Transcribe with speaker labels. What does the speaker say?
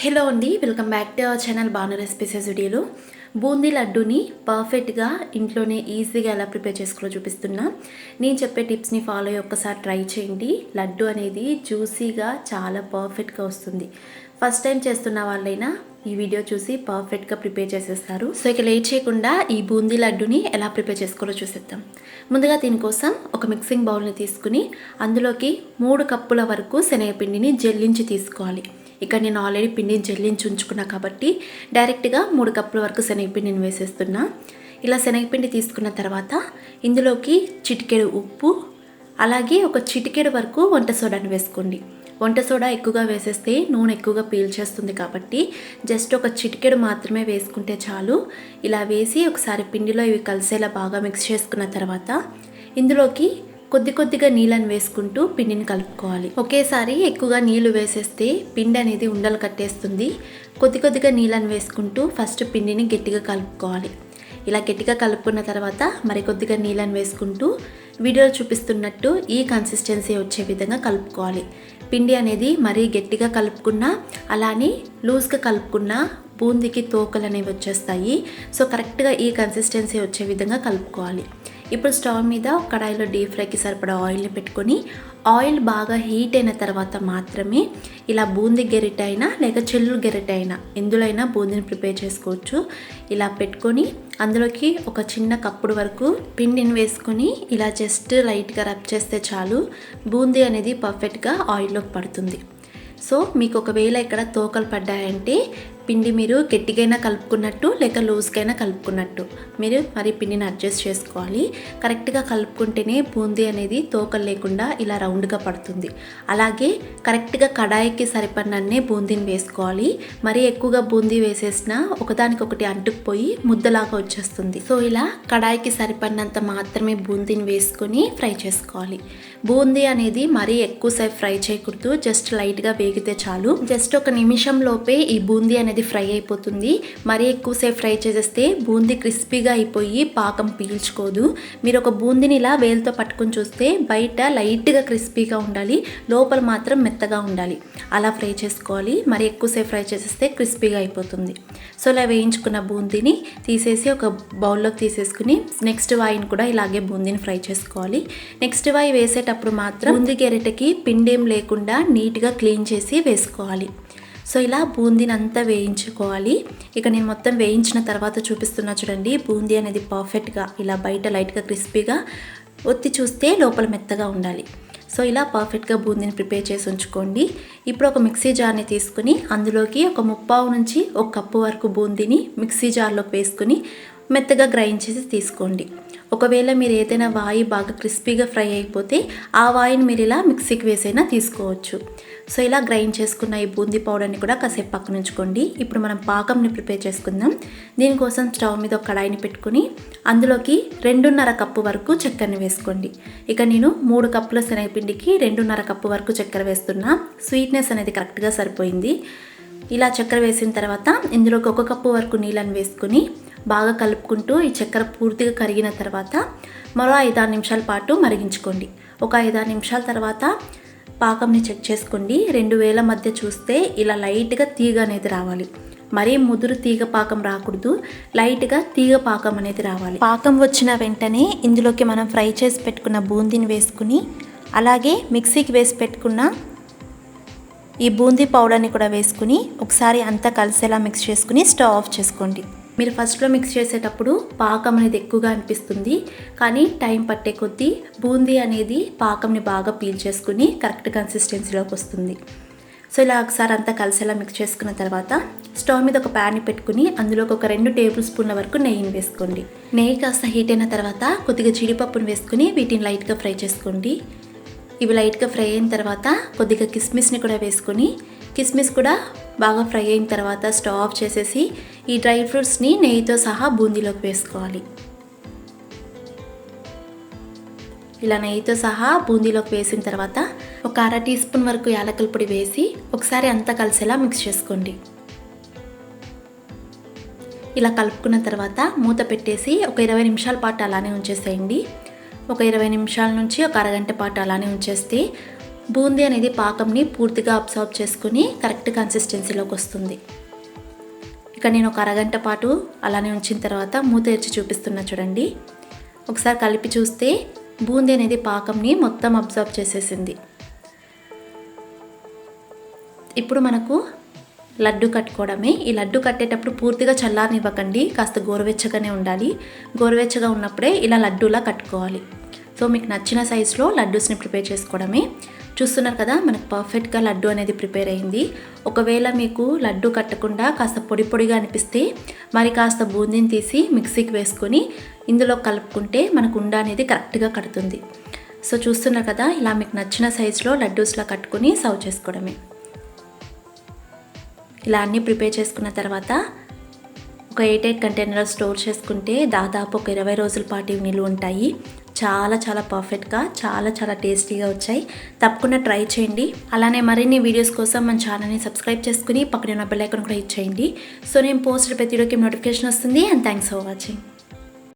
Speaker 1: Hello అండి welcome back to our channel Banu recipes వీడియోలో బూందీ లడ్డూని పర్ఫెక్ట్గా ఇంట్లోనే ఈజీగా ఎలా ప్రిపేర్ చేసుకోవాలో చూపిస్తున్నా. నేను చెప్పే టిప్స్ని ఫాలో అయ్యి ఒక్కసారి ట్రై చేయండి. లడ్డు అనేది జ్యూసీగా చాలా పర్ఫెక్ట్గా వస్తుంది. ఫస్ట్ టైం చేస్తున్న వాళ్ళైనా ఈ వీడియో చూసి పర్ఫెక్ట్గా ప్రిపేర్ చేసేస్తారు. సో ఇక లేట్ చేయకుండా ఈ బూందీ లడ్డుని ఎలా ప్రిపేర్ చేసుకోవాలో చూసేద్దాం. ముందుగా దీనికోసం ఒక మిక్సింగ్ బౌల్ని తీసుకుని అందులోకి మూడు కప్పుల వరకు శనగపిండిని జల్లించి తీసుకోవాలి. ఇక్కడ నేను ఆల్రెడీ పిండిని జల్లించి ఉంచుకున్నా కాబట్టి డైరెక్ట్గా మూడు కప్పుల వరకు శనగపిండిని వేసేస్తున్నా. ఇలా శనగపిండి తీసుకున్న తర్వాత ఇందులోకి చిటికెడు ఉప్పు అలాగే ఒక చిటికెడు వరకు వంట సోడాని వేసుకోండి. వంట సోడా ఎక్కువగా వేసేస్తే నూనె ఎక్కువగా పీల్చేస్తుంది కాబట్టి జస్ట్ ఒక చిటికెడు మాత్రమే వేసుకుంటే చాలు. ఇలా వేసి ఒకసారి పిండిలో ఇవి కలిసేలా బాగా మిక్స్ చేసుకున్న తర్వాత ఇందులోకి కొద్ది కొద్దిగా నీళ్ళని వేసుకుంటూ పిండిని కలుపుకోవాలి. ఒకేసారి ఎక్కువగా నీళ్ళు వేసేస్తే పిండి అనేది ఉండలు కట్టేస్తుంది. కొద్ది కొద్దిగా నీళ్ళని వేసుకుంటూ ఫస్ట్ పిండిని గట్టిగా కలుపుకోవాలి. ఇలా గట్టిగా కలుపుకున్న తర్వాత మరి కొద్దిగా నీళ్ళని వేసుకుంటూ వీడియోలో చూపిస్తున్నట్టు ఈ కన్సిస్టెన్సీ వచ్చే విధంగా కలుపుకోవాలి. పిండి అనేది మరీ గట్టిగా కలుపుకున్నా అలానే లూజ్గా కలుపుకున్నా బూందీకి తోకలు అనేవి వచ్చేస్తాయి. సో కరెక్ట్గా ఈ కన్సిస్టెన్సీ వచ్చే విధంగా కలుపుకోవాలి. ఇప్పుడు స్టవ్ మీద కడాయిలో డీప్ ఫ్రైకి సరిపడా ఆయిల్ని పెట్టుకొని ఆయిల్ బాగా హీట్ అయిన తర్వాత మాత్రమే ఇలా బూందీ గెరిట అయినా లేక చెల్లు గెరిట అయినా ఎందులో బూందీని ప్రిపేర్ చేసుకోవచ్చు. ఇలా పెట్టుకొని అందులోకి ఒక చిన్న కప్పుడు వరకు పిండిని వేసుకొని ఇలా జస్ట్ లైట్గా రబ్ చేస్తే చాలు. బూందీ అనేది పర్ఫెక్ట్గా ఆయిల్లోకి పడుతుంది. సో మీకు ఒకవేళ ఇక్కడ తోకలు పడ్డాయంటే పిండి మీరు గట్టిగైనా కలుపుకున్నట్టు లేక లూజ్గైనా కలుపుకున్నట్టు. మీరు మరి పిండిని అడ్జస్ట్ చేసుకోవాలి. కరెక్ట్గా కలుపుకుంటేనే బూందీ అనేది తోకలు లేకుండా ఇలా రౌండ్గా పడుతుంది. అలాగే కరెక్ట్గా కడాయికి సరిపడినన్నే బూందీని వేసుకోవాలి. మరీ ఎక్కువగా బూందీ వేసేసినా ఒకదానికొకటి అంటుకుపోయి ముద్దలాగా వచ్చేస్తుంది. సో ఇలా కడాయికి సరిపడినంత మాత్రమే బూందీని వేసుకొని ఫ్రై చేసుకోవాలి. బూందీ అనేది మరీ ఎక్కువసేపు ఫ్రై చేయకూడదు. జస్ట్ లైట్గా వేగితే చాలు. జస్ట్ ఒక నిమిషం లోపే ఈ బూందీ అనేది ఫ్రై అయిపోతుంది. మరీ ఎక్కువసేపు ఫ్రై చేసేస్తే బూందీ క్రిస్పీగా అయిపోయి పాకం పీల్చుకోదు. మీరు ఒక బూందీని ఇలా వేలుతో పట్టుకొని చూస్తే బయట లైట్గా క్రిస్పీగా ఉండాలి. లోపల మాత్రం మెత్తగా ఉండాలి. అలా ఫ్రై చేసుకోవాలి. మరి ఎక్కువసేపు ఫ్రై చేసేస్తే క్రిస్పీగా అయిపోతుంది. సో ఇలా వేయించుకున్న బూందీని తీసేసి ఒక బౌల్లోకి తీసేసుకుని నెక్స్ట్ వాయిని కూడా ఇలాగే బూందీని ఫ్రై చేసుకోవాలి. నెక్స్ట్ వాయి వేసేటప్పుడు మాత్రం బూందీ గెరెటకి పిండేం లేకుండా నీట్గా క్లీన్ చేసి వేసుకోవాలి. సో ఇలా బూందీని అంతా వేయించుకోవాలి. ఇక నేను మొత్తం వేయించిన తర్వాత చూపిస్తున్నా చూడండి. బూందీ అనేది పర్ఫెక్ట్గా ఇలా బయట లైట్గా క్రిస్పీగా ఒత్తి చూస్తే లోపల మెత్తగా ఉండాలి. సో ఇలా పర్ఫెక్ట్గా బూందీని ప్రిపేర్ చేసి ఉంచుకోండి. ఇప్పుడు ఒక మిక్సీ జార్ని తీసుకుని అందులోకి ఒక ముప్పావు నుంచి ఒక కప్పు వరకు బూందీని మిక్సీ జార్లోకి వేసుకుని మెత్తగా గ్రైండ్ చేసి తీసుకోండి. ఒకవేళ మీరు ఏదైనా వాయి బాగా క్రిస్పీగా ఫ్రై అయిపోతే ఆ వాయిని మీరు ఇలా మిక్సీకి వేసైనా తీసుకోవచ్చు. సో ఇలా గ్రైండ్ చేసుకున్న ఈ బూందీ పౌడర్ని కూడా కాసేపు పక్కన ఉంచుకోండి. ఇప్పుడు మనం పాకంని ప్రిపేర్ చేసుకుందాం. దీనికోసం స్టవ్ మీద ఒక కడాయిని పెట్టుకుని అందులోకి రెండున్నర కప్పు వరకు చక్కెరని వేసుకోండి. ఇక నేను మూడు కప్పుల శనగపిండికి రెండున్నర కప్పు వరకు చక్కెర వేస్తున్నా. స్వీట్నెస్ అనేది కరెక్ట్గా సరిపోయింది. ఇలా చక్కెర వేసిన తర్వాత ఇందులోకి ఒక కప్పు వరకు నీళ్ళని వేసుకుని బాగా కలుపుకుంటూ ఈ చక్కెర పూర్తిగా కరిగిన తర్వాత మరో ఐదారు నిమిషాల పాటు మరిగించుకోండి. ఒక ఐదారు నిమిషాల తర్వాత పాకంని చెక్ చేసుకోండి. రెండు వేల మధ్య చూస్తే ఇలా లైట్గా తీగ అనేది రావాలి. మరీ ముదురు తీగ పాకం రాకూడదు. లైట్గా తీగ పాకం అనేది రావాలి. పాకం వచ్చిన వెంటనే ఇందులోకి మనం ఫ్రై చేసి పెట్టుకున్న బూందీని వేసుకుని అలాగే మిక్సీకి వేసి పెట్టుకున్న ఈ బూందీ పౌడర్ని కూడా వేసుకుని ఒకసారి అంతా కలిసేలా మిక్స్ చేసుకుని స్టవ్ ఆఫ్ చేసుకోండి. మీరు ఫస్ట్లో మిక్స్ చేసేటప్పుడు పాకం అనేది ఎక్కువగా అనిపిస్తుంది. కానీ టైం పట్టే కొద్దీ బూందీ అనేది పాకంని బాగా పీల్చేసుకుని కరెక్ట్ కన్సిస్టెన్సీలోకి వస్తుంది. సో ఇలా ఒకసారి అంతా కలిసేలా మిక్స్ చేసుకున్న తర్వాత స్టవ్ మీద ఒక ప్యాన్ పెట్టుకుని అందులోకి ఒక రెండు టేబుల్ స్పూన్ల వరకు నెయ్యిని వేసుకోండి. నెయ్యి కాస్త హీట్ అయిన తర్వాత కొద్దిగా జీడిపప్పును వేసుకుని వీటిని లైట్గా ఫ్రై చేసుకోండి. ఇవి లైట్గా ఫ్రై అయిన తర్వాత కొద్దిగా కిస్మిస్ని కూడా వేసుకొని కిస్మిస్ కూడా బాగా ఫ్రై అయిన తర్వాత స్టవ్ ఆఫ్ చేసేసి ఈ డ్రై ఫ్రూట్స్ని నెయ్యితో సహా బూందీలోకి వేసుకోవాలి. ఇలా నెయ్యితో సహా బూందీలోకి వేసిన తర్వాత ఒక అర టీ స్పూన్ వరకు యాలకుల పొడి వేసి ఒకసారి అంతా కలిసేలా మిక్స్ చేసుకోండి. ఇలా కలుపుకున్న తర్వాత మూత పెట్టేసి ఒక ఇరవై నిమిషాల పాటు అలానే ఉంచేసేయండి. ఒక ఇరవై నిమిషాల నుంచి ఒక అరగంట పాటు అలానే ఉంచేస్తే బూందీ అనేది పాకంని పూర్తిగా అబ్సార్బ్ చేసుకుని కరెక్ట్ కన్సిస్టెన్సీలోకి వస్తుంది. ఇక నేను ఒక అరగంట పాటు అలానే ఉంచిన తర్వాత మూత ఎచ్చి చూపిస్తున్నా చూడండి. ఒకసారి కలిపి చూస్తే బూందీ అనేది పాకంని మొత్తం అబ్జర్వ్ చేసేసింది. ఇప్పుడు మనకు లడ్డు కట్టుకోవడమే. ఈ లడ్డు కట్టేటప్పుడు పూర్తిగా చల్లారనివ్వకండి కాస్త గోరువెచ్చగానే ఉండాలి. గోరువెచ్చగా ఉన్నప్పుడే ఇలా లడ్డూలా కట్టుకోవాలి. సో మీకు నచ్చిన సైజులో లడ్డూస్ని ప్రిపేర్ చేసుకోవడమే. చూస్తున్నారు కదా మనకు పర్ఫెక్ట్గా లడ్డు అనేది ప్రిపేర్ అయింది. ఒకవేళ మీకు లడ్డు కట్టకుండా కాస్త పొడి పొడిగా అనిపిస్తే మరి కాస్త బూందీని తీసి మిక్సీకి వేసుకొని ఇందులో కలుపుకుంటే మనకు ఉండ అనేది కరెక్ట్గా కడుతుంది. సో చూస్తున్నారు కదా ఇలా మీకు నచ్చిన సైజులో లడ్డూస్లా కట్టుకొని సర్వ్ చేసుకోవడమే. ఇలా అన్నీ ప్రిపేర్ చేసుకున్న తర్వాత ఒక ఎయిట్ ఎయిట్ కంటైనర్ స్టోర్ చేసుకుంటే దాదాపు ఒక ఇరవై రోజుల పాటు నీళ్ళు నిలువ ఉంటాయి. చాలా చాలా పర్ఫెక్ట్గా చాలా చాలా టేస్టీగా వచ్చాయి. తప్పకుండా ట్రై చేయండి. అలానే మరిన్ని వీడియోస్ కోసం మన ఛానల్ని సబ్స్క్రైబ్ చేసుకుని పక్కన ఉన్న బెల్ ఐకాన్ కూడా హిట్ చేయండి. సో నేను పోస్ట్ ప్రతి వీడియోకి నోటిఫికేషన్ వస్తుంది అండ్ థ్యాంక్స్ ఫర్ వాచింగ్